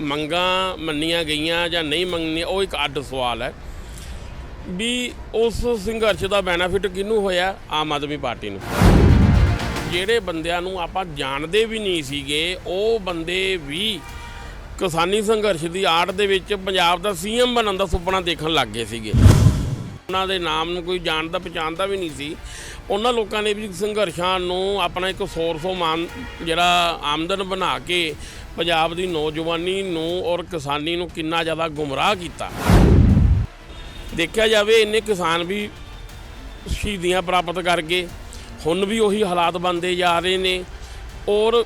ਮੰਗਾਂ ਮੰਨੀਆਂ ਗਈਆਂ ਜਾਂ ਨਹੀਂ ਮੰਨੀਆਂ ਉਹ ਇੱਕ ਅੱਡ ਸਵਾਲ ਹੈ ਵੀ ਉਸ ਸੰਘਰਸ਼ ਦਾ ਬੈਨੀਫਿਟ ਕਿਹਨੂੰ ਹੋਇਆ? ਆਮ ਆਦਮੀ ਪਾਰਟੀ ਨੂੰ। ਜਿਹੜੇ ਬੰਦਿਆਂ ਨੂੰ ਆਪਾਂ ਜਾਣਦੇ ਵੀ ਨਹੀਂ ਸੀਗੇ, ਉਹ ਬੰਦੇ ਵੀ ਕਿਸਾਨੀ ਸੰਘਰਸ਼ ਦੀ ਆੜ ਦੇ ਵਿੱਚ ਪੰਜਾਬ ਦਾ ਸੀਐਮ ਬਣਨ ਦਾ ਸੁਪਨਾ ਦੇਖਣ ਲੱਗ ਗਏ ਸੀਗੇ। ਉਹਨਾਂ ਦੇ ਨਾਮ ਨੂੰ ਕੋਈ ਜਾਣਦਾ ਪਛਾਣਦਾ ਵੀ ਨਹੀਂ ਸੀ। ਉਹਨਾਂ ਲੋਕਾਂ ਨੇ ਵੀ ਸੰਘਰਸ਼ਾਂ ਨੂੰ ਆਪਣਾ ਇੱਕ ਸੋਰਸ ਆਫ ਮਾਨ ਜਿਹੜਾ ਆਮਦਨ ਬਣਾ ਕੇ ਪੰਜਾਬ ਦੀ ਨੌਜਵਾਨੀ ਨੂੰ ਔਰ ਕਿਸਾਨੀ ਨੂੰ ਕਿੰਨਾ ਜ਼ਿਆਦਾ ਗੁੰਮਰਾਹ ਕੀਤਾ। ਦੇਖਿਆ ਜਾਵੇ ਇੰਨੇ ਕਿਸਾਨ ਵੀ ਸ਼ਹੀਦੀਆਂ ਪ੍ਰਾਪਤ ਕਰਕੇ ਹੁਣ ਵੀ ਉਹੀ ਹਾਲਾਤ ਬਣਦੇ ਜਾ ਰਹੇ ਨੇ। ਔਰ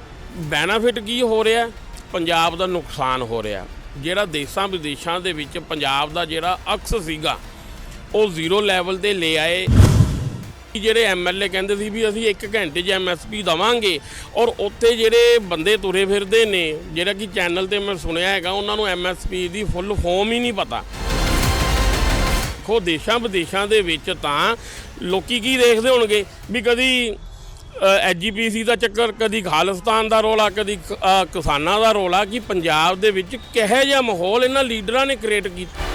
ਬੈਨੀਫਿਟ ਕੀ ਹੋ ਰਿਹਾ? ਪੰਜਾਬ ਦਾ ਨੁਕਸਾਨ ਹੋ ਰਿਹਾ। ਜਿਹੜਾ ਦੇਸ਼ਾਂ ਵਿਦੇਸ਼ਾਂ ਦੇ ਵਿੱਚ ਪੰਜਾਬ ਦਾ ਜਿਹੜਾ ਅਕਸ ਸੀਗਾ ਉਹ ਜ਼ੀਰੋ ਲੈਵਲ ਤੇ ਲੈ ਆਏ। ਕਿ ਜਿਹੜੇ ਐਮਐਲਏ ਕਹਿੰਦੇ ਸੀ ਵੀ ਅਸੀਂ 1 ਘੰਟੇ 'ਚ ਐਮਐਸਪੀ ਦਵਾਂਗੇ ਔਰ ਉੱਥੇ ਜਿਹੜੇ ਬੰਦੇ ਤੁਰੇ ਫਿਰਦੇ ਨੇ, ਜਿਹੜਾ ਕਿ ਚੈਨਲ ਤੇ ਮੈਂ ਸੁਣਿਆ ਹੈਗਾ, ਉਹਨਾਂ ਨੂੰ ਐਮਐਸਪੀ ਦੀ ਫੁੱਲ ਫਾਰਮ ਹੀ ਨਹੀਂ ਪਤਾ। ਖੋ ਦੇਸ਼ਾਂ ਵਿਦੇਸ਼ਾਂ ਦੇ ਵਿੱਚ ਤਾਂ ਲੋਕੀ ਕੀ ਦੇਖਦੇ ਹੋਣਗੇ? ਵੀ ਕਦੀ ਐਜੀਪੀਸੀ ਦਾ ਚੱਕਰ, ਕਦੀ ਖਾਲਿਸਤਾਨ ਦਾ ਰੋਲਾ, ਕਦੀ ਕ- ਕਿਸਾਨਾਂ ਦਾ ਰੋਲਾ, ਕਿ ਪੰਜਾਬ ਦੇ ਵਿੱਚ ਕਿਹੋ ਜਿਹਾ ਮਾਹੌਲ ਇਹਨਾਂ ਲੀਡਰਾਂ ਨੇ ਕ੍ਰੀਏਟ ਕੀਤਾ।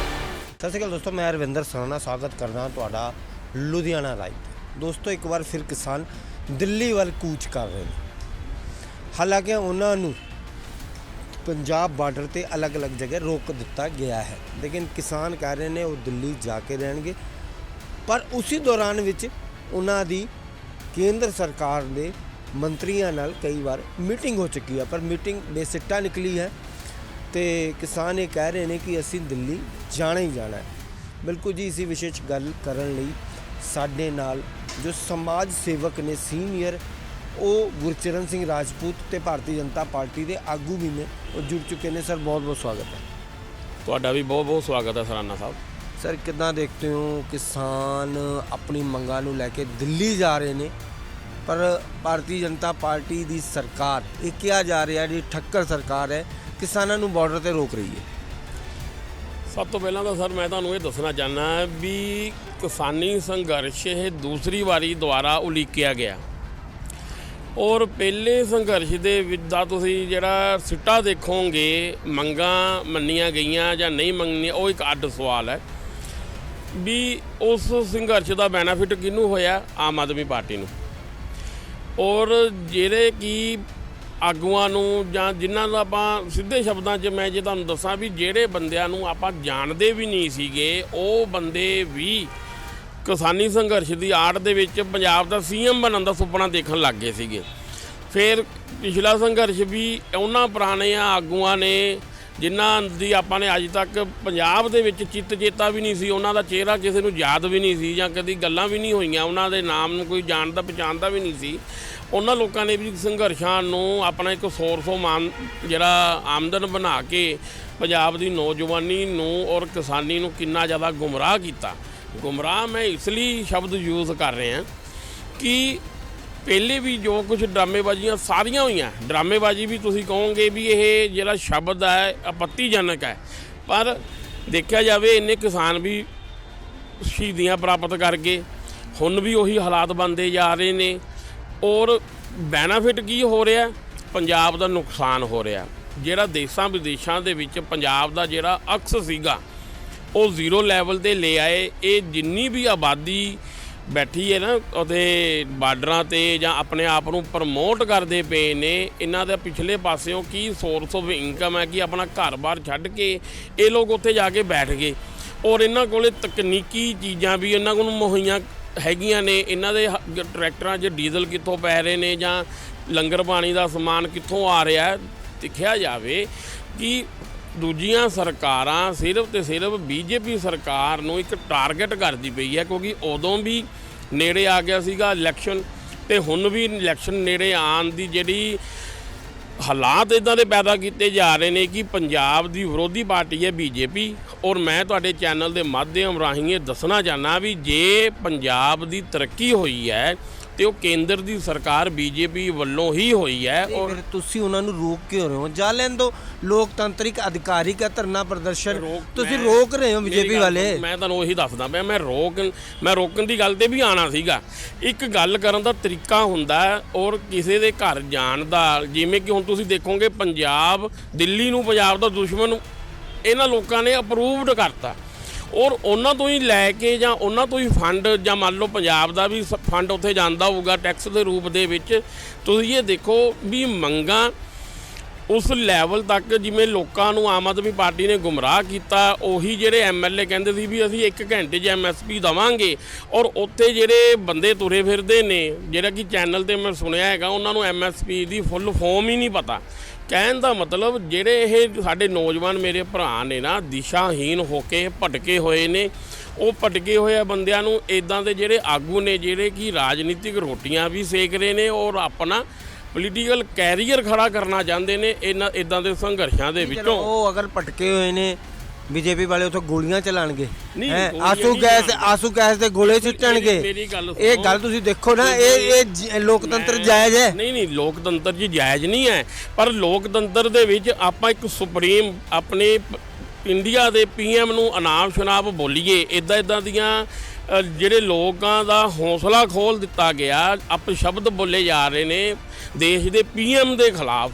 ਸਤਿ ਸ਼੍ਰੀ ਅਕਾਲ ਦੋਸਤੋ, ਮੈਂ ਰਵਿੰਦਰ ਸਰਾਣਾ, ਸਵਾਗਤ ਕਰਦਾ ਤੁਹਾਡਾ ਲੁਧਿਆਣਾ ਲਾਈਵ ਦੋਸਤੋ, ਇੱਕ ਵਾਰ ਫਿਰ ਕਿਸਾਨ ਦਿੱਲੀ ਵੱਲ ਕੂਚ ਕਰ ਰਹੇ ਨੇ। ਹਾਲਾਂਕਿ ਉਹਨਾਂ ਨੂੰ ਪੰਜਾਬ ਬਾਰਡਰ ਤੇ ਅਲੱਗ-ਅਲੱਗ ਜਗ੍ਹਾ ਰੋਕ ਦਿੱਤਾ ਗਿਆ ਹੈ। ਲੇਕਿਨ ਕਿਸਾਨ ਕਹਿ ਰਹੇ ਨੇ ਉਹ ਦਿੱਲੀ ਜਾ ਕੇ ਰਹਿਣਗੇ। ਪਰ ਉਸੇ ਦੌਰਾਨ ਵਿੱਚ ਉਹਨਾਂ ਦੀ ਕੇਂਦਰ ਸਰਕਾਰ ਦੇ ਮੰਤਰੀਆਂ ਨਾਲ ਕਈ ਵਾਰ ਮੀਟਿੰਗ ਹੋ ਚੁੱਕੀ ਹੈ। ਪਰ ਮੀਟਿੰਗ ਬੇਸਿੱਟਾ ਨਿਕਲੀ ਹੈ। ਤੇ ਕਿਸਾਨ ਇਹ ਕਹਿ ਰਹੇ ਨੇ ਕਿ ਅਸੀਂ ਦਿੱਲੀ ਜਾਣਾ ਹੀ ਜਾਣਾ ਹੈ। ਬਿਲਕੁਲ ਜੀ ਇਸੇ ਵਿਸ਼ੇ 'ਚ ਗੱਲ ਕਰਨ ਲਈ ਸਾਡੇ ਨਾਲ ਜੋ ਸਮਾਜ ਸੇਵਕ ਨੇ ਸੀਨੀਅਰ ਉਹ ਗੁਰਚਰਨ ਸਿੰਘ ਰਾਜਪੂਤ ਤੇ ਭਾਰਤੀ ਜਨਤਾ ਪਾਰਟੀ ਦੇ ਆਗੂ ਵੀ ਨੇ ਉਹ ਜੁੜ ਚੁੱਕੇ ਨੇ। ਸਰ ਬਹੁਤ ਬਹੁਤ ਸਵਾਗਤ ਹੈ। ਤੁਹਾਡਾ ਵੀ ਬਹੁਤ ਬਹੁਤ ਸਵਾਗਤ ਹੈ ਸਰਾਨਾ ਸਾਹਿਬ। ਸਰ ਕਿੱਦਾਂ ਦੇਖਦੇ ਹੋ ਕਿਸਾਨ ਆਪਣੀ ਮੰਗਾਂ ਨੂੰ ਲੈ ਕੇ ਦਿੱਲੀ ਜਾ ਰਹੇ ਨੇ? ਪਰ ਭਾਰਤੀ ਜਨਤਾ ਪਾਰਟੀ ਦੀ ਸਰਕਾਰ ਇਹ ਕਿਹਾ ਜਾ ਰਿਹਾ ਜਿਹੜੀ ਠੱਕਰ ਸਰਕਾਰ ਹੈ ਕਿਸਾਨਾਂ ਨੂੰ ਬਾਰਡਰ ਤੇ ਰੋਕ ਰਹੀ ਹੈ? ਸਭ ਤੋਂ ਪਹਿਲਾਂ ਤਾਂ ਸਰ ਮੈਂ ਤੁਹਾਨੂੰ ਇਹ ਦੱਸਣਾ ਚਾਹਨਾ ਵੀ ਕਿਸਾਨੀ ਸੰਘਰਸ਼ ਇਹ ਦੂਸਰੀ ਵਾਰੀ ਦੁਆਰਾ ਉਲੀਕਿਆ ਗਿਆ। ਔਰ ਪਹਿਲੇ ਸੰਘਰਸ਼ ਦੇ ਵਿੱਚ ਦਾ ਤੁਸੀਂ ਜਿਹੜਾ ਸਿੱਟਾ ਦੇਖੋਗੇ, ਮੰਗਾਂ ਮੰਨੀਆਂ ਗਈਆਂ ਜਾਂ ਨਹੀਂ ਮੰਨੀਆਂ, ਉਹ ਇੱਕ ਅੱਡ ਸਵਾਲ ਹੈ ਵੀ ਉਸ ਸੰਘਰਸ਼ ਦਾ ਬੈਨੀਫਿਟ ਕਿਹਨੂੰ ਹੋਇਆ? ਆਮ ਆਦਮੀ ਪਾਰਟੀ ਨੂੰ। ਔਰ ਜਿਹੜੇ ਕਿ ਆਗੂਆਂ ਨੂੰ ਜਾਂ ਜਿਨ੍ਹਾਂ ਦਾ ਆਪਾਂ ਸਿੱਧੇ ਸ਼ਬਦਾਂ 'ਚ ਮੈਂ ਜੇ ਤੁਹਾਨੂੰ ਦੱਸਾਂ ਵੀ ਜਿਹੜੇ ਬੰਦਿਆਂ ਨੂੰ ਆਪਾਂ ਜਾਣਦੇ ਵੀ ਨਹੀਂ ਸੀਗੇ, ਉਹ ਬੰਦੇ ਵੀ ਕਿਸਾਨੀ ਸੰਘਰਸ਼ ਦੀ ਆੜ ਦੇ ਵਿੱਚ ਪੰਜਾਬ ਦਾ ਸੀਐਮ ਬਣਨ ਦਾ ਸੁਪਨਾ ਦੇਖਣ ਲੱਗ ਗਏ ਸੀਗੇ। ਫਿਰ ਪਿਛਲਾ ਸੰਘਰਸ਼ ਵੀ ਉਹਨਾਂ ਪੁਰਾਣੇ ਆਗੂਆਂ ਨੇ, ਜਿਨ੍ਹਾਂ ਦੀ ਆਪਾਂ ਨੇ ਅੱਜ ਤੱਕ ਪੰਜਾਬ ਦੇ ਵਿੱਚ ਚਿੱਤ ਚੇਤਾ ਵੀ ਨਹੀਂ ਸੀ, ਉਹਨਾਂ ਦਾ ਚਿਹਰਾ ਕਿਸੇ ਨੂੰ ਯਾਦ ਵੀ ਨਹੀਂ ਸੀ ਜਾਂ ਕਦੀ ਗੱਲਾਂ ਵੀ ਨਹੀਂ ਹੋਈਆਂ, ਉਹਨਾਂ ਦੇ ਨਾਮ ਨੂੰ ਕੋਈ ਜਾਣਦਾ ਪਛਾਣਦਾ ਵੀ ਨਹੀਂ ਸੀ। ਉਹਨਾਂ ਲੋਕਾਂ ਨੇ ਵੀ ਸੰਘਰਸ਼ਾਂ ਨੂੰ ਆਪਣਾ ਇੱਕ ਸੋਰਸ ਆਫ ਮਾਨ ਜਿਹੜਾ ਆਮਦਨ ਬਣਾ ਕੇ ਪੰਜਾਬ ਦੀ ਨੌਜਵਾਨੀ ਨੂੰ ਔਰ ਕਿਸਾਨੀ ਨੂੰ ਕਿੰਨਾ ਜ਼ਿਆਦਾ ਗੁੰਮਰਾਹ ਕੀਤਾ। ਗੁੰਮਰਾਹ ਮੈਂ ਇਸ ਲਈ ਸ਼ਬਦ ਯੂਜ਼ ਕਰ ਰਿਹਾ ਕਿ ਪਹਿਲੇ ਵੀ ਜੋ ਕੁਝ ਡਰਾਮੇਬਾਜ਼ੀਆਂ ਸਾਰੀਆਂ ਹੋਈਆਂ, ਡਰਾਮੇਬਾਜ਼ੀ ਵੀ ਤੁਸੀਂ ਕਹੋਗੇ ਵੀ ਇਹ ਜਿਹੜਾ ਸ਼ਬਦ ਹੈ ਆਪੱਤੀਜਨਕ ਹੈ। ਪਰ ਦੇਖਿਆ ਜਾਵੇ ਇੰਨੇ ਕਿਸਾਨ ਵੀ ਸ਼ਹੀਦੀਆਂ ਪ੍ਰਾਪਤ ਕਰਕੇ ਹੁਣ ਵੀ ਉਹੀ ਹਾਲਾਤ ਬਣਦੇ ਜਾ ਰਹੇ ਨੇ। ਔਰ ਬੈਨੀਫਿਟ ਕੀ ਹੋ ਰਿਹਾ? ਪੰਜਾਬ ਦਾ ਨੁਕਸਾਨ ਹੋ ਰਿਹਾ। ਜਿਹੜਾ ਦੇਸ਼ਾਂ ਵਿਦੇਸ਼ਾਂ ਦੇ ਵਿੱਚ ਪੰਜਾਬ ਦਾ ਜਿਹੜਾ ਅਕਸ ਸੀਗਾ, ਉਹ ਜ਼ੀਰੋ ਲੈਵਲ ਤੇ ਲੈ ਆਏ। ਇਹ ਜਿੰਨੀ ਵੀ ਆਬਾਦੀ ਬੈਠੀ ਹੈ ਨਾ ਉਹਦੇ ਬਾਰਡਰਾਂ ਤੇ ਜਾਂ ਆਪਣੇ ਆਪ ਨੂੰ ਪ੍ਰਮੋਟ ਕਰਦੇ ਪਏ ਨੇ, ਇਹਨਾਂ ਦੇ ਪਿਛਲੇ ਪਾਸਿਓਂ ਕੀ ਸੋਰਸ ਆਫ ਇਨਕਮ ਹੈ, ਕਿ ਆਪਣਾ ਘਰ-ਬਾਰ ਛੱਡ ਕੇ ਇਹ ਲੋਕ ਉੱਥੇ ਜਾ ਕੇ ਬੈਠ ਗਏ। ਔਰ ਇਹਨਾਂ ਕੋਲੇ ਤਕਨੀਕੀ ਚੀਜ਼ਾਂ ਵੀ, ਇਹਨਾਂ ਕੋਲ ਮੁਹੱਈਆ ਹੈਗੀਆਂ ਨੇ, ਇਹਨਾਂ ਦੇ ਹ- ਟਰੈਕਟਰਾਂ 'ਚ ਡੀਜ਼ਲ ਕਿੱਥੋਂ ਪੈ ਰਹੇ ਨੇ ਜਾਂ ਲੰਗਰ ਪਾਣੀ ਦਾ ਸਮਾਨ ਕਿੱਥੋਂ ਆ ਰਿਹਾ ਹੈ, ਦੇਖਿਆ ਜਾਵੇ ਕਿ ਦੂਜੀਆਂ ਸਰਕਾਰਾਂ ਸਿਰਫ ਤੇ ਸਿਰਫ ਬੀਜੇਪੀ ਸਰਕਾਰ ਨੂੰ ਇੱਕ ਟਾਰਗੇਟ ਕਰਦੀ ਪਈ ਹੈ, ਕਿਉਂਕਿ ਉਦੋਂ ਵੀ ਨੇੜੇ ਆ ਗਿਆ ਸੀਗਾ ਇਲੈਕਸ਼ਨ ਤੇ ਹੁਣ ਵੀ ਇਲੈਕਸ਼ਨ ਨੇੜੇ ਆਉਣ ਦੀ ਜਿਹੜੀ ਹਾਲਾਤ ਇਦਾਂ ਦੇ ਪੈਦਾ ਕੀਤੇ ਜਾ ਰਹੇ ਨੇ ਕਿ ਪੰਜਾਬ ਦੀ ਵਿਰੋਧੀ ਪਾਰਟੀ ਹੈ ਬੀਜੇਪੀ। ਔਰ ਮੈਂ ਤੁਹਾਡੇ ਚੈਨਲ ਦੇ ਮਾਧਿਅਮ ਰਾਹੀਂ ਇਹ ਦੱਸਣਾ ਚਾਹਨਾ ਵੀ ਜੇ ਪੰਜਾਬ ਦੀ ਤਰੱਕੀ ਹੋਈ ਹੈ ਤੇ ਉਹ ਕੇਂਦਰ ਦੀ ਸਰਕਾਰ ਬੀਜੇਪੀ ਵੱਲੋਂ ਹੀ ਹੋਈ ਹੈ ਔਰ ਤੁਸੀਂ ਉਹਨਾਂ ਨੂੰ ਰੋਕ ਕਿਉਂ ਰਹੇ ਹੋ? ਜਾ ਲੈਣ ਦੋ। ਲੋਕਤੰਤਰਿਕ ਅਧਿਕਾਰੀ ਦਾ ਧਰਨਾ ਪ੍ਰਦਰਸ਼ਨ। ਤੁਸੀਂ ਰੋਕ ਰਹੇ ਹੋ ਬੀਜੇਪੀ ਵਾਲੇ। ਮੈਂ ਤੁਹਾਨੂੰ ਉਹੀ ਦੱਸਦਾ ਪਿਆ ਮੈਂ ਰੋਕ ਮੈਂ ਰੋਕਣ ਦੀ ਗੱਲ ਤੇ ਵੀ ਆਣਾ ਸੀਗਾ। ਇੱਕ ਗੱਲ ਕਰਨ ਦਾ ਤਰੀਕਾ ਹੁੰਦਾ ਹੈ ਔਰ ਕਿਸੇ ਦੇ ਘਰ ਜਾਣ ਦਾ ਜਿਵੇਂ ਕਿ ਹੁਣ ਤੁਸੀਂ ਦੇਖੋਗੇ ਪੰਜਾਬ ਦਿੱਲੀ ਨੂੰ ਪੰਜਾਬ ਦਾ ਦੁਸ਼ਮਣ ਇਹਨਾਂ ਲੋਕਾਂ ਨੇ ਅਪਰੂਵਡ ਕਰਤਾ। ਔਰ ਉਹਨਾਂ ਤੋਂ ਹੀ ਲੈ ਕੇ ਜਾਂ ਉਹਨਾਂ ਤੋਂ ਹੀ ਫੰਡ ਜਾਂ ਮੰਨ ਲਓ ਪੰਜਾਬ ਦਾ ਵੀ ਸ- ਫੰਡ ਉੱਥੇ ਜਾਂਦਾ ਹੋਊਗਾ ਟੈਕਸ ਦੇ ਰੂਪ ਦੇ ਵਿੱਚ, ਤੁਸੀਂ ਇਹ ਦੇਖੋ ਵੀ ਮੰਗਾਂ ਉਸ ਲੈਵਲ ਤੱਕ ਜਿਵੇਂ ਲੋਕਾਂ ਨੂੰ ਆਮ ਆਦਮੀ ਪਾਰਟੀ ਨੇ ਗੁੰਮਰਾਹ ਕੀਤਾ, ਉਹੀ ਜਿਹੜੇ ਐਮਐਲਏ ਕਹਿੰਦੇ ਸੀ ਵੀ ਅਸੀਂ 1 ਘੰਟੇ 'ਚ ਐਮਐਸਪੀ ਦਵਾਂਗੇ। ਔਰ ਉੱਥੇ ਜਿਹੜੇ ਬੰਦੇ ਤੁਰੇ ਫਿਰਦੇ ਨੇ, ਜਿਹੜਾ ਕਿ ਚੈਨਲ ਤੇ ਮੈਂ ਸੁਣਿਆ ਹੈਗਾ, ਉਹਨਾਂ ਨੂੰ ਐਮਐਸਪੀ ਦੀ ਫੁੱਲ ਫਾਰਮ ਹੀ ਨਹੀਂ ਪਤਾ। ਕਹਿਣ ਦਾ ਮਤਲਬ ਜਿਹੜੇ ਇਹ ਸਾਡੇ ਨੌਜਵਾਨ ਮੇਰੇ ਭਰਾ ਨੇ ਨਾ ਦਿਸ਼ਾਹੀਨ ਹੋ ਕੇ ਭਟਕੇ ਹੋਏ ਨੇ। ਉਹ ਭਟਕੇ ਹੋਏ ਬੰਦਿਆਂ ਨੂੰ ਇਦਾਂ ਦੇ ਜਿਹੜੇ ਆਗੂ ਨੇ ਜਿਹੜੇ ਕਿ ਰਾਜਨੀਤਿਕ ਰੋਟੀਆਂ ਵੀ ਸੇਕ ਰਹੇ ਨੇ ਔਰ ਆਪਣਾ ਪੋਲੀਟੀਕਲ ਕੈਰੀਅਰ ਖੜਾ ਕਰਨਾ ਚਾਹੁੰਦੇ ਨੇ ਇਹਨਾਂ ਇਦਾਂ ਦੇ ਸੰਘਰਸ਼ਾਂ ਦੇ ਵਿੱਚੋਂ। ਉਹ ਅਗਰ ਪਟਕੇ ਹੋਏ ਨੇ ਬੀਜੇਪੀ ਵਾਲੇ ਉਥੋਂ ਗੋਲੀਆਂ ਚਲਾਣਗੇ। ਨਹੀਂ, ਹੈਂ, ਗੋਲੀਆਂ ਆਸੂ ਨਹੀਂ ਗੈਸ ਚਲਾਉਣਗੇ। ਆਸੂ ਗੈਸ ਦੇ ਗੋਲੇ ਸੁੱਟਣਗੇ। ਮੇਰੀ ਗੱਲ ਇਹ ਸੁਣੋ। ਗੱਲ ਤੁਸੀਂ ਦੇਖੋ ਨਾ ਇਹ ਇਹ ਜ- ਲੋਕਤੰਤਰ ਜਾਇਜ਼ ਹੈ। ਨਹੀਂ ਨਹੀਂ ਲੋਕਤੰਤਰ ਜੀ ਜਾਇਜ਼ ਨਹੀਂ ਹੈ। ਪਰ ਲੋਕਤੰਤਰ ਦੇ ਵਿੱਚ ਆਪਾਂ ਇੱਕ ਸੁਪਰੀਮ ਆਪਣੇ ਪ- ਇੰਡੀਆ ਦੇ ਪੀਐਮ ਨੂੰ ਅਨਾਪ ਸ਼ਨਾਪ ਬੋਲੀਏ। ਇਦਾਂ ਇਦਾਂ ਦੀਆਂ ਅ, ਜਿਹੜੇ ਲੋਕਾਂ ਦਾ ਹੌਸਲਾ ਖੋਲ ਦਿੱਤਾ ਗਿਆ ਅਪ ਸ਼ਬਦ ਬੋਲੇ ਜਾ ਰਹੇ ਨੇ। ਦੇਸ਼ ਦੇ ਪੀਐਮ ਦੇ ਖਿਲਾਫ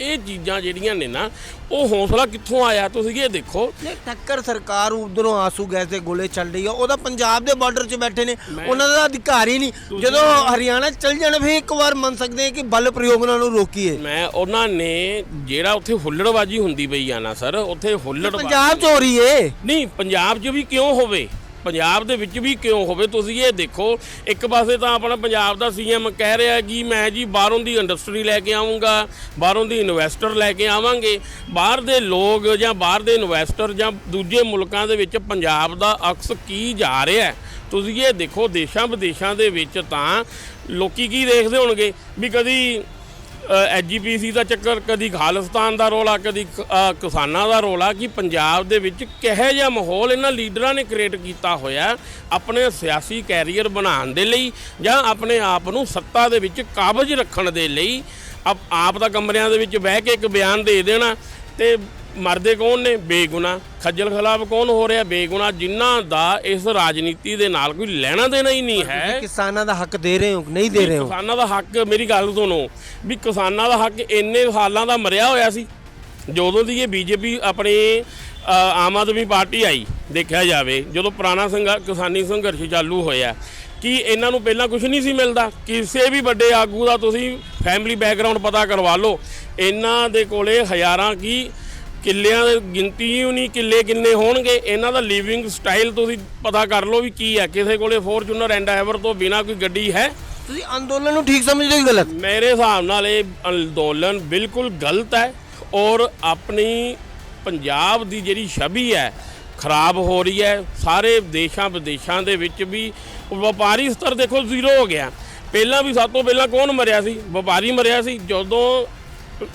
ਇਹ ਚੀਜ਼ਾਂ ਜਿਹੜੀਆਂ ਨੇ ਨਾ ਉਹ ਹੌਸਲਾ ਕਿੱਥੋਂ ਆਇਆ? ਤੁਸੀਂ ਇਹ ਦੇਖੋ। ਨਹੀਂ ਟੱਕਰ ਸਰਕਾਰ ਉਧਰੋਂ ਆਸੂ ਗੈਸ ਦੇ ਗੋਲੇ ਚੱਲ ਰਹੀ ਆ। ਉਹਦਾ ਪੰਜਾਬ ਦੇ ਬਾਰਡਰ 'ਚ ਬੈਠੇ ਨੇ। ਉਹਨਾਂ ਦਾ ਅਧਿਕਾਰ ਹੀ ਨਹੀਂ ਜਦੋਂ ਹਰਿਆਣਾ ਚੱਲ ਜਾਣ ਫਿਰ ਇੱਕ ਵਾਰ ਮੰਨ ਸਕਦੇ ਆ ਕਿ ਬਲ ਪ੍ਰਯੋਗ ਨਾਲ ਨੂੰ ਰੋਕੀਏ। ਮੈਂ ਉਹਨਾਂ ਨੇ ਜਿਹੜਾ ਉੱਥੇ ਹੁੱਲੜਬਾਜੀ ਹੁੰਦੀ ਪਈ ਆ ਨਾ ਸਰ ਉੱਥੇ ਹੁੱਲੜਬਾਜੀ ਪੰਜਾਬ 'ਚ ਹੋ ਰਹੀ ਏ। ਨਹੀਂ ਪੰਜਾਬ 'ਚ ਵੀ ਕਿਉਂ ਹੋਵੇ? ਪੰਜਾਬ ਦੇ ਵਿੱਚ ਵੀ ਕਿਉਂ ਹੋਵੇ? ਤੁਸੀਂ ਇਹ ਦੇਖੋ, ਇੱਕ ਪਾਸੇ ਤਾਂ ਆਪਣਾ ਪੰਜਾਬ ਦਾ ਸੀਐਮ ਕਹਿ ਰਿਹਾ ਕਿ ਮੈਂ ਜੀ ਬਾਹਰੋਂ ਦੀ ਇੰਡਸਟਰੀ ਲੈ ਕੇ ਆਉਂਗਾ ਬਾਹਰੋਂ ਦੀ ਇਨਵੈਸਟਰ ਲੈ ਕੇ ਆਵਾਂਗੇ। ਬਾਹਰ ਦੇ ਲੋਕ ਜਾਂ ਬਾਹਰ ਦੇ ਇਨਵੈਸਟਰ ਜਾਂ ਦੂਜੇ ਮੁਲਕਾਂ ਦੇ ਵਿੱਚ ਪੰਜਾਬ ਦਾ ਅਕਸ ਕੀ ਜਾ ਰਿਹਾ ਤੁਸੀਂ ਇਹ ਦੇਖੋ ਦੇਸ਼ਾਂ ਵਿਦੇਸ਼ਾਂ ਦੇ ਵਿੱਚ ਤਾਂ ਲੋਕੀ ਕੀ ਦੇਖਦੇ ਹੋਣਗੇ? ਵੀ ਕਦੀ ਐਜੀਪੀਸੀ ਦਾ ਚੱਕਰ, ਕਦੀ ਖਾਲਿਸਤਾਨ ਦਾ ਰੋਲਾ ਕਦੀ ਕ- ਕਿਸਾਨਾਂ ਦਾ ਰੋਲਾ ਕਿ ਪੰਜਾਬ ਦੇ ਵਿੱਚ ਕਿਹੋ ਜਿਹਾ ਮਾਹੌਲ ਇਹਨਾਂ ਲੀਡਰਾਂ ਨੇ ਕ੍ਰੀਏਟ ਕੀਤਾ ਹੋਇਆ ਆਪਣੇ ਸਿਆਸੀ ਕੈਰੀਅਰ ਬਣਾਉਣ ਦੇ ਲਈ ਜਾਂ ਆਪਣੇ ਆਪ ਨੂੰ ਸੱਤਾ ਦੇ ਵਿੱਚ ਕਾਬਜ ਰੱਖਣ ਦੇ ਲਈ। ਆਪ ਆਪ ਦਾ ਕਮਰਿਆਂ ਦੇ ਵਿੱਚ ਬਹਿ ਕੇ ਇੱਕ ਬਿਆਨ ਦੇ ਦੇਣਾ ਤੇ ਮਰਦੇ ਕੌਣ ਨੇ? ਬੇਗੁਨਾ ਖੱਜਲ ਖਿਲਾਫ ਕੌਣ ਹੋ ਰਿਹਾ? ਬੇਗੁਨਾ ਜਿਨ੍ਹਾਂ ਦਾ ਇਸ ਰਾਜਨੀਤੀ ਦੇ ਨਾਲ ਕੋਈ ਲੈਣਾ ਦੇਣਾ ਹੀ ਨਹੀਂ ਹੈ। ਕਿਸਾਨਾਂ ਦਾ ਹੱਕ ਦੇ ਰਹੇ ਹੋ ਨਹੀਂ ਦੇ ਰਹੇ ਹੋ? ਕਿਸਾਨਾਂ ਦਾ ਹੱਕ ਮੇਰੀ ਗੱਲ ਸੁਣੋ। ਵੀ ਕਿਸਾਨਾਂ ਦਾ ਹੱਕ ਇੰਨੇ ਸਾਲਾਂ ਦਾ ਮਰਿਆ ਹੋਇਆ ਸੀ। ਜਦੋਂ ਦੀ ਇਹ ਬੀਜੇਪੀ ਆਪਣੇ ਆਮ ਆਦਮੀ ਪਾਰਟੀ ਆਈ ਦੇਖਿਆ ਜਾਵੇ ਜਦੋਂ ਪੁਰਾਣਾ ਸੰਘ ਕਿਸਾਨੀ ਸੰਘਰਸ਼ ਚਾਲੂ ਹੋਇਆ ਕਿ ਇਹਨਾਂ ਨੂੰ ਪਹਿਲਾਂ ਕੁਝ ਨਹੀਂ ਸੀ ਮਿਲਦਾ? ਕਿਸੇ ਵੀ ਵੱਡੇ ਆਗੂ ਦਾ ਤੁਸੀਂ ਫੈਮਿਲੀ ਬੈਕਗ੍ਰਾਉਂਡ ਪਤਾ ਕਰਵਾ ਲਓ। ਇਹਨਾਂ ਦੇ ਕੋਲੇ ਹਜ਼ਾਰਾਂ ਕੀ ਕਿੱਲਿਆਂ ਦੀ ਗਿਣਤੀ ਹੀ ਨਹੀਂ ਕਿੱਲੇ ਕਿੰਨੇ ਹੋਣਗੇ ਇਹਨਾਂ ਦਾ ਲਿਵਿੰਗ ਸਟਾਈਲ ਤੁਸੀਂ ਪਤਾ ਕਰ ਲਓ ਵੀ ਕੀ ਹੈ। ਕਿਸੇ ਕੋਲੇ ਫੋਰਚੂਨਰ ਐਂਡ ਐਵਰ ਤੋਂ ਬਿਨਾ ਕੋਈ ਗੱਡੀ ਹੈ। ਤੁਸੀਂ ਅੰਦੋਲਨ ਨੂੰ ਠੀਕ ਸਮਝਦੇ ਹੋ ਗਲਤ? ਮੇਰੇ ਹਿਸਾਬ ਨਾਲ ਇਹ ਅੰਦੋਲਨ ਬਿਲਕੁਲ ਗਲਤ ਹੈ ਔਰ ਆਪਣੀ ਪੰਜਾਬ ਦੀ ਜਿਹੜੀ ਛਵੀ ਹੈ ਖਰਾਬ ਹੋ ਰਹੀ ਹੈ। ਸਾਰੇ ਦੇਸ਼ਾਂ ਵਿਦੇਸ਼ਾਂ ਦੇ ਵਿੱਚ ਵੀ ਵਪਾਰੀ ਸਤਰ ਦੇਖੋ ਜ਼ੀਰੋ ਹੋ ਗਿਆ। ਪਹਿਲਾਂ ਵੀ ਸਭ ਤੋਂ ਪਹਿਲਾਂ ਕੌਣ ਮਰਿਆ ਸੀ? ਵਪਾਰੀ ਮਰਿਆ ਸੀ ਜਦੋਂ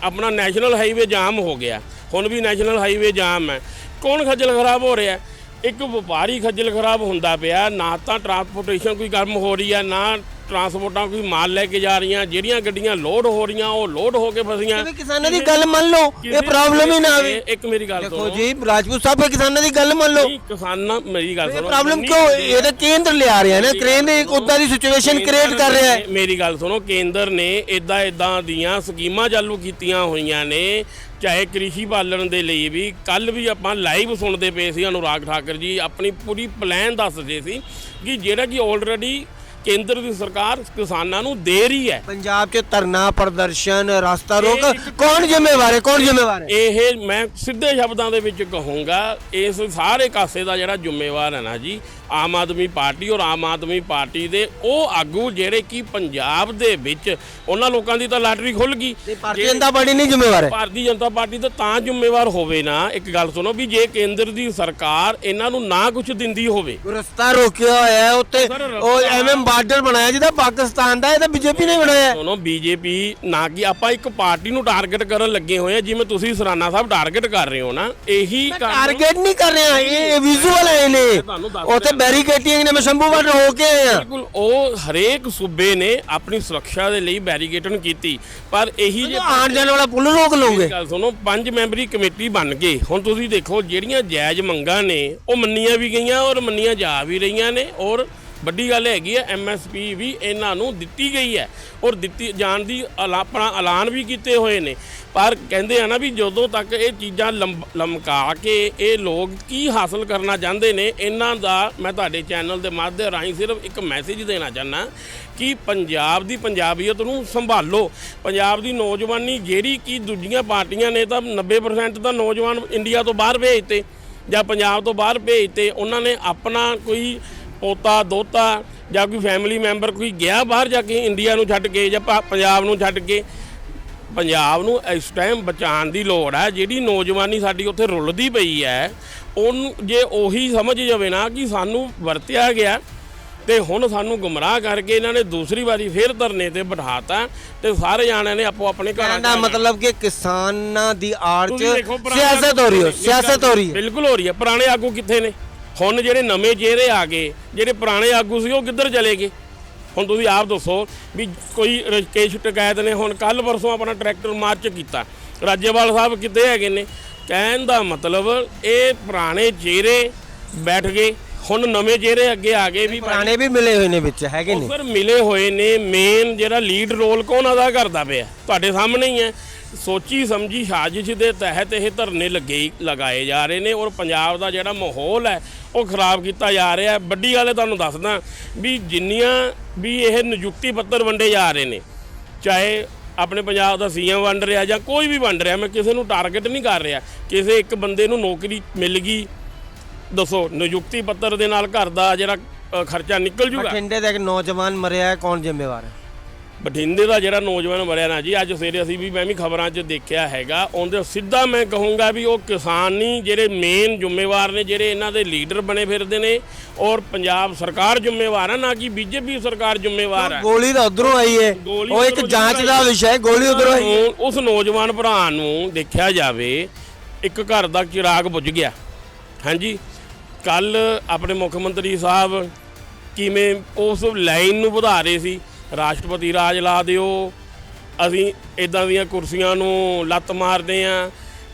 ਆਪਣਾ ਨੈਸ਼ਨਲ ਹਾਈਵੇ ਜਾਮ ਹੋ ਗਿਆ। ਹੁਣ ਵੀ ਨੈਸ਼ਨਲ ਹਾਈਵੇ ਜਾਮ ਹੈ। ਕੌਣ ਖੱਜਲ ਖਰਾਬ ਹੋ ਰਿਹਾ? ਇੱਕ ਵਪਾਰੀ ਖੱਜਲ ਖਰਾਬ ਹੁੰਦਾ ਪਿਆ ਨਾ ਤਾਂ ਟਰਾਂਸਪੋਰਟੇਸ਼ਨ ਕੋਈ ਕੰਮ ਹੋ ਰਹੀ ਹੈ ਨਾ ਟਰਾਂਸਪੋਰਟਾਂ ਕੋਈ ਮਾਲ ਲੈ ਕੇ ਜਾ ਰਹੀਆਂ ਜਿਹੜੀਆਂ ਗੱਡੀਆਂ ਲੋਡ ਹੋ ਰਹੀਆਂ ਉਹ ਲੋਡ ਹੋ ਕੇ ਫਸੀਆਂ। ਕਿਸਾਨਾਂ ਦੀ ਗੱਲ ਮੰਨ ਲਓ ਇਹ ਪ੍ਰੋਬਲਮ ਹੀ ਨਾ ਆਵੇ। ਇੱਕ ਮੇਰੀ ਗੱਲ ਦੇਖੋ ਸੁਣੋ। ਜੀ ਰਾਜਪੂਤ ਸਾਹਿਬ ਕਿਸਾਨਾਂ ਦੀ ਗੱਲ ਮੰਨ ਲਓ। ਕਿਸਾਨਾਂ ਮੇਰੀ ਗੱਲ ਸੁਣੋ। ਪ੍ਰੋਬਲਮ ਕਿਉਂ? ਹੁੰਦੀ ਇਹ ਤਾਂ ਕੇਂਦਰ ਲਿਆ ਰਿਹਾ ਨਾ ਕੇਂਦਰ ਇੱਕ ਉਦਾਂ ਦੀ ਸਿਚੁਏਸ਼ਨ ਕ੍ਰੀਏਟ ਕਰ ਰਿਹਾ ਹੈ। ਮੇਰੀ ਗੱਲ ਸੁਣੋ ਕੇਂਦਰ ਨੇ ਇਦਾਂ ਇਦਾਂ ਦੀਆਂ ਸਕੀਮਾਂ ਚਾਲੂ ਕੀਤੀਆਂ ਹੋਈਆਂ ਨੇ। ਚਾਹੇ ਕ੍ਰਿਸ਼ੀ ਪਾਲਣ ਦੇ ਲਈ ਵੀ ਕੱਲ ਵੀ ਆਪਾਂ ਲਾਈਵ ਸੁਣਦੇ ਪਏ ਸੀ ਅਨੁਰਾਗ ਠਾਕਰ ਜੀ, ਆਪਣੀ ਪੂਰੀ ਪਲਾਨ ਦੱਸਦੇ ਸੀ ਕਿ ਜਿਹੜਾ ਕਿ ਆਲਰੇਡੀ ਕੇਂਦਰ ਦੀ ਸਰਕਾਰ ਕਿਸਾਨਾਂ ਨੂੰ ਦੇ ਰਹੀ ਹੈ। ਪੰਜਾਬ 'ਚ ਧਰਨਾ ਪ੍ਰਦਰਸ਼ਨ ਰਸਤਾ ਰੋਕ ਕੌਣ ਜ਼ਿੰਮੇਵਾਰ ਹੈ? ਕੌਣ ਜ਼ਿੰਮੇਵਾਰ ਹੈ? ਇਹ ਮੈਂ ਸਿੱਧੇ ਸ਼ਬਦਾਂ ਦੇ ਵਿੱਚ ਕਹੂੰਗਾ ਇਸ ਸਾਰੇ ਕਾਸੇ ਦਾ ਜਿਹੜਾ ਜ਼ਿੰਮੇਵਾਰ ਹੈ ਨਾ ਜੀ ਆਮ ਆਦਮੀ ਪਾਰਟੀ ਔਰ ਆਮ ਆਦਮੀ ਪਾਰਟੀ ਦੇ ਉਹ ਆਗੂ ਜਿਹੜੇ ਕਿ ਪੰਜਾਬ ਦੇ ਵਿੱਚ ਉਹਨਾਂ ਲੋਕਾਂ ਦੀ ਤਾਂ ਲਾਟਰੀ ਖੁੱਲ ਗਈ। ਭਾਰਤੀ ਜਨਤਾ ਪਾਰਟੀ ਨਹੀਂ ਜ਼ਿੰਮੇਵਾਰ ਹੈ। ਭਾਰਤੀ ਜਨਤਾ ਪਾਰਟੀ ਤਾਂ ਤਾਂ ਜ਼ਿੰਮੇਵਾਰ ਹੋਵੇ ਨਾ ਇੱਕ ਗੱਲ ਸੁਣੋ ਵੀ ਜੇ ਕੇਂਦਰ ਦੀ ਸਰਕਾਰ ਇਹਨਾਂ ਨੂੰ ਨਾ ਕੁਝ ਦਿੰਦੀ ਹੋਵੇ। ਰਸਤਾ ਰੋਕਿਆ ਹੋਇਆ ਹੈ ਉੱਤੇ ਉਹ ਐਮਐਮ ਬਾਰਡਰ ਬਣਾਇਆ ਜਿਹਦਾ ਪਾਕਿਸਤਾਨ ਦਾ ਇਹ ਤਾਂ ਬੀਜੇਪੀ ਨੇ ਬਣਾਇਆ ਹੈ। ਦੋਨੋਂ ਬੀਜੇਪੀ ਨਾ ਕਿ ਆਪਾਂ ਇੱਕ ਪਾਰਟੀ ਨੂੰ ਟਾਰਗੇਟ ਕਰਨ ਲੱਗੇ ਹੋਏ ਆ ਜਿਵੇਂ ਤੁਸੀਂ ਸਰਾਣਾ ਸਾਹਿਬ ਟਾਰਗੇਟ ਕਰ ਰਹੇ ਹੋ ਨਾ ਇਹੀ ਟਾਰਗੇਟ ਨਹੀਂ ਕਰ ਰਿਹਾ ਇਹ ਵਿਜ਼ੂਅਲ ਆਏ ਨੇ ਉੱਥੇ ਬੈਰੀਕੇਟਿੰਗ ਨੇ ਮੈਂ ਸ਼ੰਭੂ ਵੱਲ ਹੋ ਕੇ ਆਇਆ। ਬਿਲਕੁਲ ਉਹ ਹਰੇਕ ਸੂਬੇ ਨੇ ਆਪਣੀ ਸੁਰੱਖਿਆ ਦੇ ਲਈ ਬੈਰੀਕੇਟਨ ਕੀਤੀ ਪਰ ਇਹੀ ਜੇ ਆਉਣ ਜਾਣ ਵਾਲਾ ਪੁੱਲ ਰੋਕ ਲਓਗੇ। ਗੱਲ ਸੁਣੋ ਪੰਜ ਮੈਂਬਰੀ ਕਮੇਟੀ ਬਣ ਗਈ ਹੁਣ ਤੁਸੀਂ ਦੇਖੋ ਜਿਹੜੀਆਂ ਜਾਇਜ਼ ਮੰਗਾਂ ਨੇ ਉਹ ਮੰਨੀਆਂ ਵੀ ਗਈਆਂ ਔਰ ਮੰਨੀਆਂ ਜਾ ਵੀ ਰਹੀਆਂ ਨੇ ਔਰ ਵੱਡੀ ਗੱਲ ਹੈਗੀ ਹੈ ਐਮਐਸਪੀ ਵੀ ਇਹਨਾਂ ਨੂੰ ਦਿੱਤੀ ਗਈ ਹੈ ਔਰ ਦਿੱਤੀ ਜਾਣ ਦੀ ਐਲਾ- ਆਪਣਾ ਐਲਾਨ ਵੀ ਕੀਤੇ ਹੋਏ ਨੇ। ਪਰ ਕਹਿੰਦੇ ਆ ਨਾ ਵੀ ਜਦੋਂ ਤੱਕ ਇਹ ਚੀਜ਼ਾਂ ਲੰਬ- ਲਮਕਾ ਕੇ ਇਹ ਲੋਕ ਕੀ ਹਾਸਲ ਕਰਨਾ ਚਾਹੁੰਦੇ ਨੇ, ਇਹਨਾਂ ਦਾ ਮੈਂ ਤੁਹਾਡੇ ਚੈਨਲ ਦੇ ਮਾਧਿਅਮ ਰਾਹੀਂ ਸਿਰਫ ਇੱਕ ਮੈਸੇਜ ਦੇਣਾ ਚਾਹੁੰਦਾ ਕਿ ਪੰਜਾਬ ਦੀ ਪੰਜਾਬੀਅਤ ਨੂੰ ਸੰਭਾਲੋ। ਪੰਜਾਬ ਦੀ ਨੌਜਵਾਨੀ ਜਿਹੜੀ ਕਿ ਦੂਜੀਆਂ ਪਾਰਟੀਆਂ ਨੇ ਤਾਂ 90% ਤਾਂ ਨੌਜਵਾਨ ਇੰਡੀਆ ਤੋਂ ਬਾਹਰ ਭੇਜਤੇ ਜਾਂ ਪੰਜਾਬ ਤੋਂ ਬਾਹਰ ਭੇਜਤੇ, ਉਹਨਾਂ ਨੇ ਆਪਣਾ ਕੋਈ ਪੋਤਾ ਦੋਤਾ ਜਾਂ ਕੋਈ ਫੈਮਿਲੀ ਮੈਂਬਰ ਕੋਈ ਗਿਆ ਬਾਹਰ ਜਾ ਕੇ ਇੰਡੀਆ ਨੂੰ ਛੱਡ ਕੇ ਜਾਂ ਪੰਜਾਬ ਨੂੰ ਛੱਡ ਕੇ? ਪੰਜਾਬ ਨੂੰ ਇਸ ਟਾਈਮ ਬਚਾਉਣ ਦੀ ਲੋੜ ਹੈ ਜਿਹੜੀ ਨੌਜਵਾਨੀ ਸਾਡੀ ਉੱਥੇ ਰੁੱਲਦੀ ਪਈ ਹੈ ਉਹਨੂੰ ਜੇ ਉਹੀ ਸਮਝ ਜਾਵੇ ਨਾ ਕਿ ਸਾਨੂੰ ਵਰਤਿਆ ਗਿਆ ਤੇ ਹੁਣ ਸਾਨੂੰ ਗੁੰਮਰਾਹ ਕਰਕੇ ਇਹਨਾਂ ਨੇ ਦੂਸਰੀ ਵਾਰੀ ਫੇਰ ਧਰਨੇ ਤੇ ਬਿਠਾਤਾ ਤੇ ਸਾਰੇ ਜਾਣਿਆਂ ਨੇ ਆਪੋ ਆਪਣੇ ਘਰਾਂ ਦਾ ਮਤਲਬ ਕਿ ਕਿਸਾਨਾਂ ਦੀ ਆੜ ਚ ਸਿਆਸਤ ਹੋ ਰਹੀ ਹੈ ਸਿਆਸਤ ਹੋ ਰਹੀ ਹੈ। ਬਿਲਕੁਲ ਹੋ ਰਹੀ ਹੈ। ਪੁਰਾਣੇ ਆਗੂ ਕਿੱਥੇ ਨੇ? ਹੁਣ ਜਿਹੜੇ ਨਵੇਂ ਚਿਹਰੇ ਆ ਗਏ ਜਿਹੜੇ ਪੁਰਾਣੇ ਆਗੂ ਸੀ ਉਹ ਕਿੱਧਰ ਚਲੇ ਗਏ? ਹੁਣ ਤੁਸੀਂ ਆਪ ਦੱਸੋ ਵੀ ਕੋਈ ਰਕੇਸ਼ ਟਕੈਤ ਨੇ ਹੁਣ ਕੱਲ ਪਰਸੋਂ ਆਪਣਾ ਟਰੈਕਟਰ ਮਾਰਚ ਕੀਤਾ। ਰਾਜੇਵਾਲ ਸਾਹਿਬ ਕਿੱਥੇ ਹੈਗੇ ਨੇ? ਕਹਿਣ ਦਾ ਮਤਲਬ ਇਹ ਪੁਰਾਣੇ ਚਿਹਰੇ ਬੈਠ ਗਏ ਹੁਣ ਨਵੇਂ ਚਿਹਰੇ ਅੱਗੇ ਆ ਗਏ ਵੀ ਪੁਰਾਣੇ ਵੀ ਮਿਲੇ ਹੋਏ ਨੇ ਵਿੱਚ ਹੈਗੇ ਨੇ। ਫਿਰ ਮਿਲੇ ਹੋਏ ਨੇ ਮੇਨ ਜਿਹੜਾ ਲੀਡ ਰੋਲ ਕੌਣ ਅਦਾ ਕਰਦਾ ਪਿਆ? ਤੁਹਾਡੇ ਸਾਹਮਣੇ ਹੀ ਹੈ। ਸੋਚੀ ਸਮਝੀ ਸਾਜ਼ਿਸ਼ ਦੇ ਤਹਿਤ ਇਹ ਧਰਨੇ ਲੱਗੇ ਲਗਾਏ ਜਾ ਰਹੇ ਨੇ ਔਰ ਪੰਜਾਬ ਦਾ ਜਿਹੜਾ ਮਾਹੌਲ ਹੈ, ਉਹ ਖਰਾਬ ਕੀਤਾ ਜਾ ਰਿਹਾ। ਹੈ ਵੱਡੀ ਗੱਲ ਤੁਹਾਨੂੰ ਦੱਸਦਾ ਵੀ ਜਿੰਨੀਆਂ ਵੀ ਇਹ ਨਿਯੁਕਤੀ ਪੱਤਰ ਵੰਡੇ ਜਾ ਰਹੇ ਨੇ, ਚਾਹੇ ਆਪਣੇ ਪੰਜਾਬ ਦਾ ਸੀਐਮ ਵੰਡ ਰਿਹਾ ਜਾਂ ਕੋਈ ਵੀ ਵੰਡ ਰਿਹਾ, ਮੈਂ ਕਿਸੇ ਨੂੰ ਟਾਰਗੇਟ ਨਹੀਂ ਕਰ ਰਿਹਾ। ਕਿਸੇ ਇੱਕ ਬੰਦੇ ਨੂੰ ਨੌਕਰੀ ਮਿਲ ਗਈ, ਦੱਸੋ, ਨਿਯੁਕਤੀ ਪੱਤਰ ਦੇ ਨਾਲ ਘਰ ਦਾ ਜਿਹੜਾ ਖਰਚਾ ਨਿਕਲ ਜੂਗਾ। ਬਠਿੰਡੇ ਦਾ ਇੱਕ ਨੌਜਵਾਨ ਮਰਿਆ ਹੈ, ਕੌਣ ਜ਼ਿੰਮੇਵਾਰ ਹੈ? ਬਠਿੰਡੇ ਦਾ ਜਿਹੜਾ ਨੌਜਵਾਨ ਮਰਿਆ ਨਾ ਜੀ ਅੱਜ ਸਵੇਰੇ ਅਸੀਂ ਵੀ ਮੈਂ ਵੀ ਖਬਰਾਂ 'ਚ ਦੇਖਿਆ ਹੈਗਾ ਉਹਦੇ ਸਿੱਧਾ ਮੈਂ ਕਹੂੰਗਾ ਵੀ ਉਹ ਕਿਸਾਨ ਨਹੀਂ ਜਿਹੜੇ ਮੇਨ ਜ਼ਿੰਮੇਵਾਰ ਨੇ ਜਿਹੜੇ ਇਹਨਾਂ ਦੇ ਲੀਡਰ ਬਣੇ ਫਿਰਦੇ ਨੇ ਔਰ ਪੰਜਾਬ ਸਰਕਾਰ ਜ਼ਿੰਮੇਵਾਰ ਹੈ ਨਾ ਕਿ ਬੀਜੇਪੀ ਸਰਕਾਰ ਜ਼ਿੰਮੇਵਾਰ ਹੈ ਗੋਲੀ ਤਾਂ ਉਧਰੋਂ ਆਈ ਹੈ ਉਹ ਇੱਕ ਜਾਂਚ ਦਾ ਵਿਸ਼ਾ ਹੈ ਗੋਲੀ ਉਧਰੋਂ ਆਈ ਹੈ ਉਸ ਨੌਜਵਾਨ ਭਰਾ ਨੂੰ ਦੇਖਿਆ ਜਾਵੇ ਇੱਕ ਘਰ ਦਾ ਚਿਰਾਗ ਬੁਝ ਗਿਆ। ਹਾਂਜੀ ਕੱਲ ਆਪਣੇ ਮੁੱਖ ਮੰਤਰੀ ਸਾਹਿਬ ਕਿਵੇਂ ਉਸ ਲਾਈਨ ਨੂੰ ਵਧਾ ਰਹੇ ਸੀ ਰਾਸ਼ਟਰਪਤੀ ਰਾਜ ਲਾ ਦਿਓ। ਅਸੀਂ ਇਦਾਂ ਦੀਆਂ ਕੁਰਸੀਆਂ ਨੂੰ ਲੱਤ ਮਾਰਦੇ ਆ।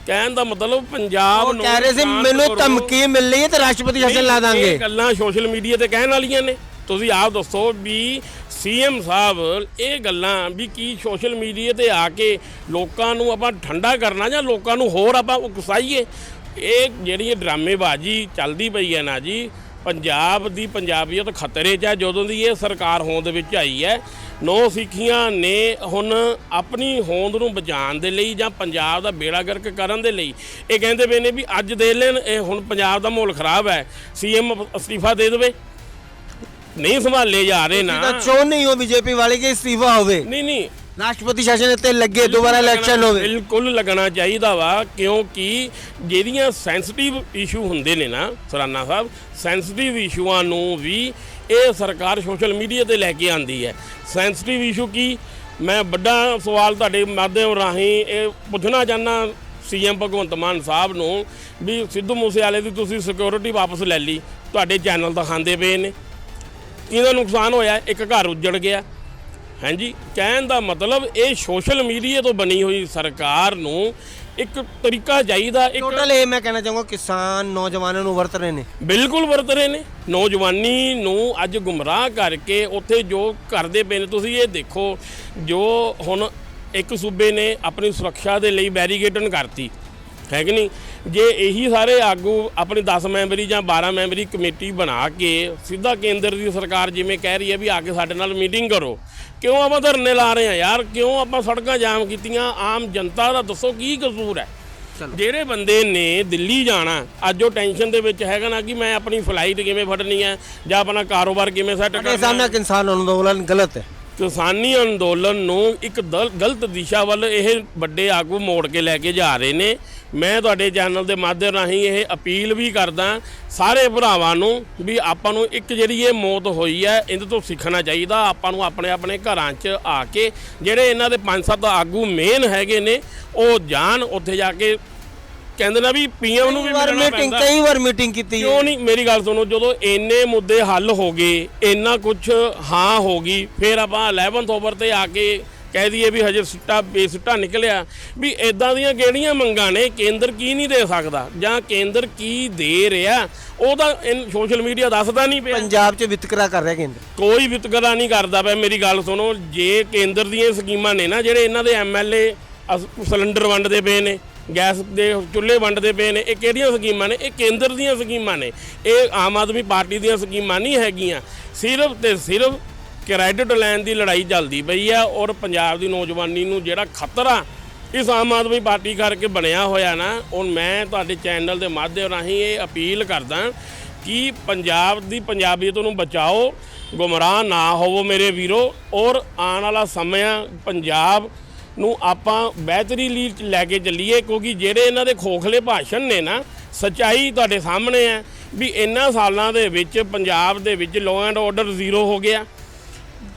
ਕਹਿਣ ਦਾ ਮਤਲਬ ਪੰਜਾਬ ਨੂੰ ਕਹਿ ਰਹੇ ਸੀ ਮੈਨੂੰ। ਧਮਕੀ ਮਿਲ ਰਹੀ ਹੈ ਤੇ ਰਾਸ਼ਟਰਪਤੀ ਸ਼ਾਸਨ ਲਾ ਦਾਂਗੇ ਇਹ ਗੱਲਾਂ ਸੋਸ਼ਲ ਮੀਡੀਆ ਤੇ ਕਹਿਣ ਵਾਲੀਆਂ ਨੇ। ਤੁਸੀਂ ਆਪ ਦੱਸੋ ਵੀ ਸੀਐਮ ਸਾਹਿਬ ਇਹ ਗੱਲਾਂ ਵੀ ਕੀ ਸੋਸ਼ਲ ਮੀਡੀਆ ਤੇ ਆ ਕੇ ਲੋਕਾਂ ਨੂੰ ਆਪਾਂ ਠੰਡਾ ਕਰਨਾ ਜਾਂ ਲੋਕਾਂ ਨੂੰ ਹੋਰ ਆਪਾਂ ਉਕਸਾਈਏ? ਇਹ ਜਿਹੜੀ ਡਰਾਮੇਬਾਜ਼ੀ ਚੱਲਦੀ ਪਈ ਹੈ ਨਾ ਜੀ ਪੰਜਾਬ ਦੀ ਪੰਜਾਬੀਅਤ ਖਤਰੇ 'ਚ ਹੈ ਜਦੋਂ ਦੀ ਇਹ ਸਰਕਾਰ ਹੋਂਦ ਵਿੱਚ ਆਈ ਹੈ ਨੌ ਸਿੱਖੀਆਂ ਨੇ ਹੁਣ ਆਪਣੀ ਹੋਂਦ ਨੂੰ ਬਚਾਉਣ ਦੇ ਲਈ ਜਾਂ ਪੰਜਾਬ ਦਾ ਬੇੜਾ ਗਰਕ ਕਰਨ ਦੇ ਲਈ ਇਹ ਕਹਿੰਦੇ ਪਏ ਨੇ ਵੀ ਅੱਜ ਦੇ ਲੈਣ ਇਹ ਹੁਣ ਪੰਜਾਬ ਦਾ ਮਾਹੌਲ ਖਰਾਬ ਹੈ। ਸੀਐਮ ਅਸਤੀਫਾ ਦੇ ਦੇਵੇ। ਨਹੀਂ ਸੰਭਾਲੇ ਜਾ ਰਹੇ ਨਾ। ਤਾਂ ਚੋਣ ਨਹੀਂ ਹੋ ਬੀਜੇਪੀ ਵਾਲੇ ਕਿ ਇਸਤੀਫਾ ਹੋਵੇ। ਨਹੀਂ ਨਹੀਂ। ਰਾਸ਼ਟਰਪਤੀ ਸ਼ਾਸਨ ਤੇ ਲੱਗੇ ਦੁਬਾਰਾ ਇਲੈਕਸ਼ਨ ਹੋਵੇ। ਬਿਲਕੁਲ ਲੱਗਣਾ ਚਾਹੀਦਾ ਵਾ ਕਿਉਂਕਿ ਜਿਹੜੀਆਂ ਸੈਂਸਿਟਿਵ ਇਸ਼ੂ ਹੁੰਦੇ ਨੇ ਨਾ ਸਰਾਨਾ ਸਾਹਿਬ ਸੈਂਸਿਟਿਵ ਇਸ਼ੂਆਂ ਨੂੰ ਵੀ ਇਹ ਸਰਕਾਰ ਸੋਸ਼ਲ ਮੀਡੀਆ ਤੇ ਲੈ ਕੇ ਆਂਦੀ ਹੈ। ਸੈਂਸਿਟਿਵ ਇਸ਼ੂ ਕੀ? ਮੈਂ ਵੱਡਾ ਸਵਾਲ ਤੁਹਾਡੇ ਮਾਧਿਅਮ ਰਾਹੀਂ ਇਹ ਪੁੱਛਣਾ ਚਾਹੁੰਦਾ ਸੀਐਮ ਭਗਵੰਤ ਮਾਨ ਸਾਹਿਬ ਨੂੰ ਵੀ ਸਿੱਧੂ ਮੂਸੇਵਾਲੇ ਦੀ ਤੁਸੀਂ ਸਿਕਿਉਰਿਟੀ ਵਾਪਸ ਲੈ ਲਈ ਤੁਹਾਡੇ ਚੈਨਲ ਦਿਖਾਉਂਦੇ ਪਏ ਨੇ। ਕਿਹਦਾ ਨੁਕਸਾਨ ਹੋਇਆ? ਇੱਕ ਘਰ ਉੱਜੜ ਗਿਆ। ਹਾਂਜੀ ਕਹਿਣ ਦਾ ਮਤਲਬ ਇਹ ਸੋਸ਼ਲ ਮੀਡੀਆ ਤੋਂ ਬਣੀ ਹੋਈ ਸਰਕਾਰ ਨੂੰ ਇੱਕ ਤਰੀਕਾ ਚਾਹੀਦਾ ਇੱਕ ਟੋਟਲ ਇਹ ਮੈਂ ਕਹਿਣਾ ਚਾਹੂੰਗਾ ਕਿਸਾਨ ਨੌਜਵਾਨਾਂ ਨੂੰ ਵਰਤ ਰਹੇ ਨੇ। ਬਿਲਕੁਲ ਵਰਤ ਰਹੇ ਨੇ। ਨੌਜਵਾਨੀ ਨੂੰ ਅੱਜ ਗੁੰਮਰਾਹ ਕਰਕੇ ਉੱਥੇ ਜੋ ਕਰਦੇ ਪਏ ਨੇ ਤੁਸੀਂ ਇਹ ਦੇਖੋ ਜੋ ਹੁਣ ਇੱਕ ਸੂਬੇ ਨੇ ਆਪਣੀ ਸੁਰੱਖਿਆ ਦੇ ਲਈ ਬੈਰੀਗੇਟਨ ਕਰਤੀ ਹੈ ਕਿ ਨਹੀਂ? ਜੇ ਇਹੀ ਸਾਰੇ ਆਗੂ ਆਪਣੀ 10 ਮੈਂਬਰੀ ਜਾਂ 12 ਮੈਂਬਰੀ ਕਮੇਟੀ ਬਣਾ ਕੇ ਸਿੱਧਾ ਕੇਂਦਰ ਦੀ ਸਰਕਾਰ ਜਿਵੇਂ ਕਹਿ ਰਹੀ ਹੈ ਵੀ ਆ ਕੇ ਸਾਡੇ ਨਾਲ ਮੀਟਿੰਗ ਕਰੋ ਕਿਉਂ ਆਪਾਂ ਧਰਨੇ ਲਾ ਰਹੇ ਆ ਯਾਰ? ਕਿਉਂ ਆਪਾਂ ਸੜਕਾਂ ਜਾਮ ਕੀਤੀਆਂ? ਆਮ ਜਨਤਾ ਦਾ ਦੱਸੋ ਕੀ ਕਸੂਰ ਹੈ? ਜਿਹੜੇ ਬੰਦੇ ਨੇ ਦਿੱਲੀ ਜਾਣਾ ਅੱਜ ਉਹ ਟੈਨਸ਼ਨ ਦੇ ਵਿੱਚ ਹੈਗਾ ਨਾ ਕਿ ਮੈਂ ਆਪਣੀ ਫਲਾਈਟ ਕਿਵੇਂ ਫੜਨੀ ਹੈ ਜਾਂ ਆਪਣਾ ਕਾਰੋਬਾਰ ਕਿਵੇਂ ਸੈੱਟ ਕਰਨਾ ਸਾਹਮਣੇ ਕਿਸਾਨ ਅੰਦੋਲਨ ਗਲਤ ਹੈ। ਕਿਸਾਨੀ ਅੰਦੋਲਨ ਨੂੰ ਇੱਕ ਦਲ- ਗਲਤ ਦਿਸ਼ਾ ਵੱਲ ਇਹ ਵੱਡੇ ਆਗੂ ਮੋੜ ਕੇ ਲੈ ਕੇ ਜਾ ਰਹੇ ਨੇ। ਮੈਂ ਤੁਹਾਡੇ ਚੈਨਲ ਦੇ ਮਾਧਿਅਮ ਰਾਹੀਂ ਇਹ ਅਪੀਲ ਵੀ ਕਰਦਾ, ਸਾਰੇ ਭਰਾਵਾਂ ਨੂੰ ਵੀ ਆਪਾਂ ਨੂੰ ਇੱਕ ਜਿਹੜੀ ਇਹ ਮੌਤ ਹੋਈ ਹੈ, ਇਹਦੇ ਤੋਂ ਸਿੱਖਣਾ ਚਾਹੀਦਾ। ਆਪਾਂ ਨੂੰ ਆਪਣੇ ਆਪਣੇ ਘਰਾਂ 'ਚ ਆ ਕੇ ਜਿਹੜੇ ਇਹਨਾਂ ਦੇ ਪੰਜ ਸੱਤ ਆਗੂ ਮੇਨ ਹੈਗੇ ਨੇ, ਉਹ ਜਾਣ, ਉੱਥੇ ਜਾ ਕੇ ਕਹਿੰਦੇ ਨਾ ਵੀ ਪੀਐਮ ਨੂੰ ਵੀ ਵਾਰ ਮਿਲਣਾ ਮੀਟਿੰਗ ਪੈਂਦਾ ਕਈ ਵਾਰ ਮੀਟਿੰਗ ਕੀਤੀ ਕਿਉਂ ਨਹੀਂ? ਮੇਰੀ ਗੱਲ ਸੁਣੋ ਜਦੋਂ ਇੰਨੇ ਮੁੱਦੇ ਹੱਲ ਹੋ ਗਏ ਇੰਨਾ ਕੁਝ ਹਾਂ ਹੋ ਗਈ ਫਿਰ ਆਪਾਂ 11th ਓਵਰ ਤੇ ਆ ਕੇ ਕਹਿ ਦਈਏ ਵੀ ਹਜੇ ਸਿੱਟਾ ਬੇਸਿੱਟਾ ਨਿਕਲਿਆ। ਵੀ ਇਦਾਂ ਦੀਆਂ ਕਿਹੜੀਆਂ ਮੰਗਾਂ ਨੇ ਕੇਂਦਰ ਕੀ ਨਹੀਂ ਦੇ ਸਕਦਾ? ਜਾਂ ਕੇਂਦਰ ਕੀ ਦੇ ਰਿਹਾ? ਉਹ ਤਾਂ ਸੋਸ਼ਲ ਮੀਡੀਆ ਦੱਸਦਾ ਨਹੀਂ ਪਿਆ। ਪੰਜਾਬ 'ਚ ਵਿਤਕਰਾ ਕਰ ਰਿਹਾ ਕੇਂਦਰ। ਕੋਈ ਵਿਤਕਰਾ ਨਹੀਂ ਕਰਦਾ ਪਿਆ। ਮੇਰੀ ਗੱਲ ਸੁਣੋ ਜੇ ਕੇਂਦਰ ਦੀਆਂ ਸਕੀਮਾਂ ਨੇ ਨਾ ਜਿਹੜੇ ਇਹਨਾਂ ਦੇ ਐਮਐਲਏ ਸਿਲੰਡਰ ਵੰਡਦੇ ਪਏ ਨੇ ਗੈਸ ਦੇ ਚੁੱਲ੍ਹੇ ਵੰਡਦੇ ਪਏ ਨੇ। ਇਹ ਕਿਹੜੀਆਂ ਸਕੀਮਾਂ ਨੇ? ਇਹ ਕੇਂਦਰ ਦੀਆਂ ਸਕੀਮਾਂ ਨੇ। ਇਹ ਆਮ ਆਦਮੀ ਪਾਰਟੀ ਦੀਆਂ ਸਕੀਮਾਂ ਨਹੀਂ ਹੈਗੀਆਂ। ਸਿਰਫ ਤੇ ਸਿਰਫ ਕ੍ਰੈਡਿਟ ਲੈਣ ਦੀ ਲੜਾਈ ਚੱਲਦੀ ਪਈ ਆ ਔਰ ਪੰਜਾਬ ਦੀ ਨੌਜਵਾਨੀ ਨੂੰ ਜਿਹੜਾ ਖਤਰਾ ਇਸ ਆਮ ਆਦਮੀ ਪਾਰਟੀ ਕਰਕੇ ਬਣਿਆ ਹੋਇਆ ਨਾ ਔਰ ਮੈਂ ਤੁਹਾਡੇ ਚੈਨਲ ਦੇ ਮਾਧਿਅਮ ਰਾਹੀਂ ਇਹ ਅਪੀਲ ਕਰਦਾ ਕਿ ਪੰਜਾਬ ਦੀ ਪੰਜਾਬੀਅਤ ਨੂੰ ਬਚਾਓ, ਗੁੰਮਰਾਹ ਨਾ ਹੋਵੋ ਮੇਰੇ ਵੀਰੋ ਔਰ ਆਉਣ ਵਾਲਾ ਸਮਾਂ ਪੰਜਾਬ ਨੂੰ ਆਪਾਂ ਬਿਹਤਰੀ ਲਈ ਲੈ ਕੇ ਚੱਲੀਏ ਕਿਉਂਕਿ ਜਿਹੜੇ ਇਹਨਾਂ ਦੇ ਖੋਖਲੇ ਭਾਸ਼ਣ ਨੇ ਨਾ ਸਚਾਈ ਤੁਹਾਡੇ ਸਾਹਮਣੇ ਹੈ ਵੀ ਇਹਨਾਂ ਸਾਲਾਂ ਦੇ ਵਿੱਚ ਪੰਜਾਬ ਦੇ ਵਿੱਚ ਲਾਅ ਐਂਡ ਆਰਡਰ ਜ਼ੀਰੋ ਹੋ ਗਿਆ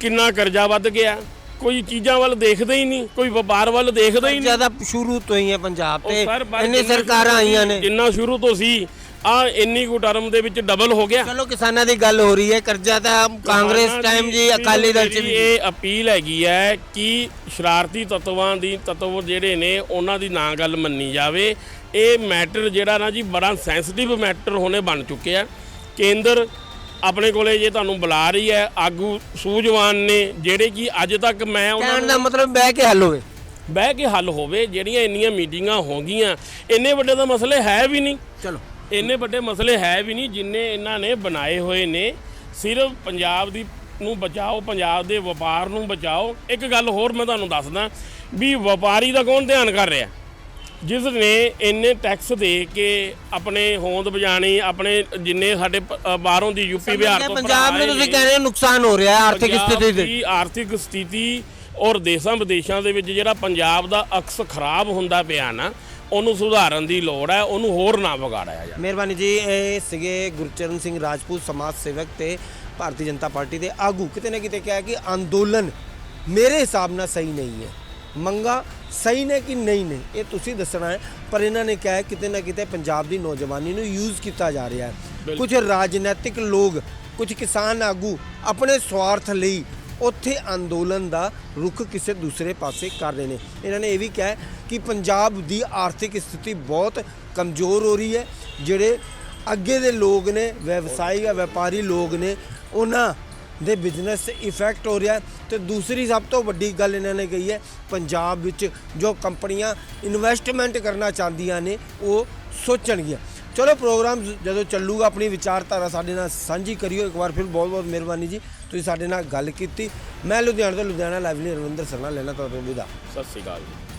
ਕਿੰਨਾ ਕਰਜ਼ਾ ਵੱਧ ਗਿਆ ਕੋਈ ਚੀਜ਼ਾਂ ਵੱਲ ਦੇਖਦਾ ਹੀ ਨਹੀਂ ਕੋਈ ਵਪਾਰ ਵੱਲ ਦੇਖਦਾ ਹੀ ਨਹੀਂ। ਜ਼ਿਆਦਾ ਸ਼ੁਰੂ ਤੋਂ ਹੀ ਹੈ ਪੰਜਾਬ ਤੇ ਇੰਨੇ ਸਰਕਾਰਾਂ ਸ਼ੁਰੂ ਆਈਆਂ ਨੇ। ਜਿੰਨਾ ਸ਼ੁਰੂ ਤੋਂ ਸੀ ਆ ਇੰਨੀ ਕੁ ਟਰਮ ਦੇ ਵਿੱਚ ਡਬਲ ਹੋ ਗਿਆ। ਚਲੋ ਕਿਸਾਨਾਂ ਦੀ ਗੱਲ ਹੋ ਰਹੀ ਹੈ ਕਰਜ਼ਾ ਤਾਂ ਕਾਂਗਰਸ ਟਾਈਮ ਦੀ- ਜੀ ਅਕਾਲੀ ਦਲ 'ਚ ਵੀ। ਇਹ ਅਪੀਲ ਹੈਗੀ ਹੈ ਕਿ ਸ਼ਰਾਰਤੀ ਤੱਤਵਾਂ ਦੀ ਤੱਤਵ ਜਿਹੜੇ ਨੇ ਉਹਨਾਂ ਦੀ ਨਾ ਗੱਲ ਮੰਨੀ ਜਾਵੇ। ਇਹ ਮੈਟਰ ਜਿਹੜਾ ਨਾ ਜੀ ਬੜਾ ਸੈਂਸਿਟਿਵ ਮੈਟਰ ਹੋਣੇ ਬਣ ਚੁੱਕਿਆ ਕੇਂਦਰ ਆਪਣੇ ਕੋਲੇ ਜੇ ਤੁਹਾਨੂੰ ਬੁਲਾ ਰਹੀ ਹੈ ਆਗੂ ਸੂਝਵਾਨ ਨੇ ਜਿਹੜੇ ਕਿ ਅੱਜ ਤੱਕ ਮੈਂ ਉਹਨਾਂ ਕਹਿਣ ਦਾ ਮਤਲਬ ਬਹਿ ਕੇ ਹੱਲ ਹੋਵੇ। ਬਹਿ ਕੇ ਹੱਲ ਹੋਵੇ ਜਿਹੜੀਆਂ ਇੰਨੀਆਂ ਮੀਟਿੰਗਾਂ ਹੋ ਗਈਆਂ ਇੰਨੇ ਵੱਡੇ ਤਾਂ ਮਸਲੇ ਹੈ ਵੀ ਨਹੀਂ। ਚਲੋ। ਇੰਨੇ ਵੱਡੇ ਮਸਲੇ ਹੈ ਵੀ ਨਹੀਂ ਜਿੰਨੇ ਇਹਨਾਂ ਨੇ ਬਣਾਏ ਹੋਏ ਨੇ। ਸਿਰਫ ਪੰਜਾਬ ਦੀ ਨੂੰ ਬਚਾਓ ਪੰਜਾਬ ਦੇ ਵਪਾਰ ਨੂੰ ਬਚਾਓ। ਇੱਕ ਗੱਲ ਹੋਰ ਮੈਂ ਤੁਹਾਨੂੰ ਦੱਸਦਾ ਵੀ ਵਪਾਰੀ ਦਾ ਕੌਣ ਧਿਆਨ ਕਰ ਰਿਹਾ? ਜਿਸ ਨੇ ਇੰਨੇ ਟੈਕਸ ਦੇ ਕੇ ਆਪਣੇ ਹੋਂਦ ਬਜਾਣੀ ਆਪਣੇ ਜਿੰਨੇ ਸਾਡੇ ਬਾਹਰੋਂ ਦੀ ਯੂਪੀ ਬਿਹਾਰ ਤੋਂ ਪੰਜਾਬ ਨੂੰ ਤੁਸੀਂ ਨੇ, ਕਹਿ ਰਹੇ ਹੋ ਨੁਕਸਾਨ ਹੋ ਰਿਹਾ ਹੈ ਆਰਥਿਕ ਸਥਿਤੀ ਦੇ ਦੀ ਆਰਥਿਕ ਸਥਿਤੀ ਔਰ ਦੇਸ਼ਾਂ ਵਿਦੇਸ਼ਾਂ ਦੇ ਵਿੱਚ ਜਿਹੜਾ ਪੰਜਾਬ ਦਾ ਅਕਸ ਖਰਾਬ ਹੁੰਦਾ ਪਿਆ ਨਾ ਉਹਨੂੰ ਸੁਧਾਰਨ ਦੀ ਲੋੜ ਹੈ ਉਹਨੂੰ ਹੋਰ ਨਾ ਵਿਗਾੜਿਆ ਜਾਵੇ। ਮਿਹਰਬਾਨੀ ਜੀ ਇਹ ਸੀਗੇ ਗੁਰਚਰਨ ਸਿੰਘ ਰਾਜਪੂਤ ਸਮਾਜ ਸੇਵਕ ਤੇ ਭਾਰਤੀ ਜਨਤਾ ਪਾਰਟੀ ਦੇ ਆਗੂ। ਕਿਤੇ ਨਾ ਕਿਤੇ ਕਿਹਾ ਕਿ ਅੰਦੋਲਨ ਮੇਰੇ ਹਿਸਾਬ ਨਾਲ ਸਹੀ ਨਹੀਂ ਹੈ। ਮੰਗਾ ਸਹੀ ਨੇ ਕਿ ਨਹੀਂ ਨੇ ਇਹ ਤੁਸੀਂ ਦੱਸਣਾ ਹੈ। ਪਰ ਇਹਨਾਂ ਨੇ ਕਿਹਾ ਕਿਤੇ ਨਾ ਕਿਤੇ ਪੰਜਾਬ ਦੀ ਨੌਜਵਾਨੀ ਨੂੰ ਯੂਜ਼ ਕੀਤਾ ਜਾ ਰਿਹਾ ਹੈ। ਕੁਝ ਰਾਜਨੀਤਿਕ ਲੋਕ ਕੁਝ ਕਿਸਾਨ ਆਗੂ ਆਪਣੇ ਸਵਾਰਥ ਲਈ ਉੱਥੇ ਅੰਦੋਲਨ ਦਾ ਰੁਖ ਕਿਸੇ ਦੂਸਰੇ ਪਾਸੇ ਕਰ ਰਹੇ ਨੇ। ਇਹਨਾਂ ਨੇ ਇਹ ਵੀ ਕਿਹਾ ਕਿ ਪੰਜਾਬ ਦੀ ਆਰਥਿਕ ਸਥਿਤੀ ਬਹੁਤ ਕਮਜ਼ੋਰ ਹੋ ਰਹੀ ਹੈ। ਜਿਹੜੇ ਅੱਗੇ ਦੇ ਲੋਕ ਨੇ ਵਿਵਸਾਈ ਜਾਂ ਵਪਾਰੀ ਲੋਕ ਨੇ, ਉਹਨਾਂ ਦੇ ਬਿਜ਼ਨਸ ਤੇ ਇਫੈਕਟ ਹੋ ਰਿਹਾ ਹੈ। ਤੇ ਦੂਸਰੀ ਸਭ ਤੋਂ ਵੱਡੀ ਗੱਲ ਇਹਨਾਂ ਨੇ ਕਹੀ ਹੈ, ਪੰਜਾਬ ਵਿੱਚ ਜੋ ਕੰਪਨੀਆਂ ਇਨਵੈਸਟਮੈਂਟ ਕਰਨਾ ਚਾਹੁੰਦੀਆਂ ਨੇ, ਉਹ ਸੋਚਣਗੀਆਂ। ਚਲੋ ਪ੍ਰੋਗਰਾਮ ਜਦੋਂ ਚੱਲੂਗਾ, ਆਪਣੀ ਵਿਚਾਰਧਾਰਾ ਸਾਡੇ ਨਾਲ ਸਾਂਝੀ ਕਰਿਓ। ਇੱਕ ਵਾਰ ਫਿਰ ਬਹੁਤ ਬਹੁਤ ਮਿਹਰਬਾਨੀ ਜੀ। ਤੁਸੀਂ ਸਾਡੇ ਨਾਲ ਗੱਲ ਕੀਤੀ। ਮੈਂ ਲੁਧਿਆਣਾ ਤੋਂ ਲੁਧਿਆਣਾ ਲਾਈਵ ਲਈ ਰਵਿੰਦਰ ਸਰਨਾ ਲੈਣਾ ਤੁਹਾਨੂੰ ਵਿਦਾ ਸਤਿ ਸ਼੍ਰੀ ਅਕਾਲ ਜੀ।